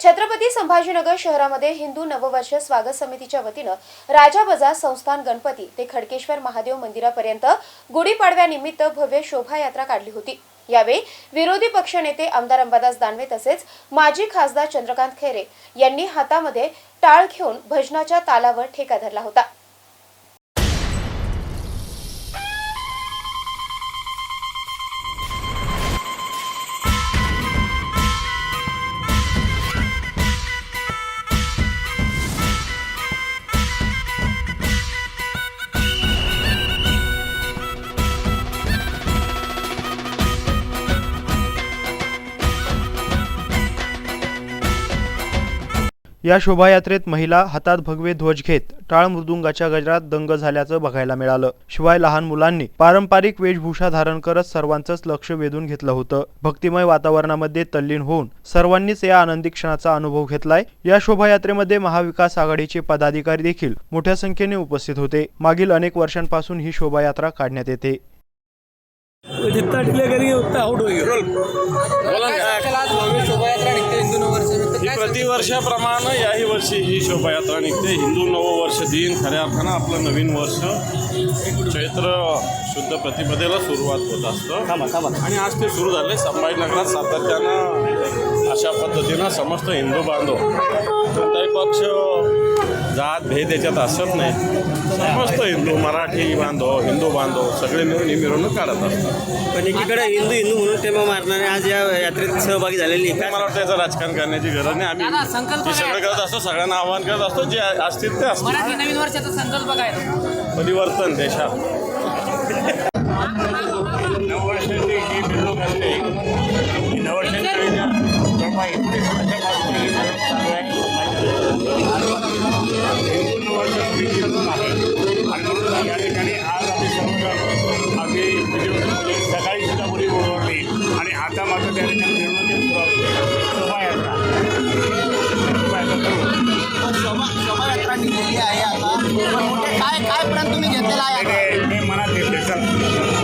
छत्रपती संभाजीनगर शहरामध्ये हिंदू नववर्ष स्वागत समितीच्या वतीनं राजा बजार संस्थान गणपती ते खडकेश्वर महादेव मंदिरापर्यंत गुढीपाडव्यानिमित्त भव्य शोभायात्रा काढली होती. यावेळी विरोधी पक्षनेते आमदार अंबादास दानवे तसेच माजी खासदार चंद्रकांत खैरे यांनी हातामध्ये टाळ घेऊन भजनाच्या तालावर ठेका धरला होता. या शोभायात्रेत महिला हातात भगवे ध्वज घेत टाळ मृदुंगाच्या गजरात दंग झाल्याचं बघायला मिळालं. शिवाय लहान मुलांनी पारंपरिक वेशभूषा धारण करत सर्वांचंच लक्ष वेधून घेतलं होतं. भक्तिमय वातावरणामध्ये तल्लीन होऊन सर्वांनीच या आनंदी क्षणाचा अनुभव घेतलाय. या शोभायात्रेमध्ये महाविकास आघाडीचे पदाधिकारी देखील मोठ्या संख्येने उपस्थित होते. मागील अनेक वर्षांपासून ही शोभायात्रा काढण्यात येते. प्रतिवर्षाप्रमाणे याही वर्षी ही शोभायात्रा निघते. हिंदू नववर्ष दिन खऱ्या अर्थानं आपलं नवीन वर्ष. चैत्र शुद्ध प्रतिपदेला सुरुवात होत असतं. आणि आज ते सुरू झाले संभाजीनगरात सातत्यानं. अशा पद्धतीनं समस्त हिंदू बांधव कोणताही पक्ष जात भेद याच्यात असत नाही. समस्त हिंदू मराठी बांधव हिंदू बांधव सगळे मिळून ही मिरवणूक काढत असतात. पण एकीकडे हिंदू हिंदू म्हणून टेमा मारणारे आज या यात्रेत सहभागी झालेली मला वाटतं याचं राजकारण करण्याची गरज नाही. आम्ही संकल्प जे सगळं? करत असतो सगळ्यांना आव्हान करत असतो जे असतील ते असतील. नवीन वर्षाचा संकल्प काय? परिवर्तन देशात. आता ठिकाणी मिरवणुकीत शोभायात्रा. शोभायात्रा निघाली आहे आता. काय काय प्रण तुम्ही घेतलेला आहे? ते मनात घेतले चल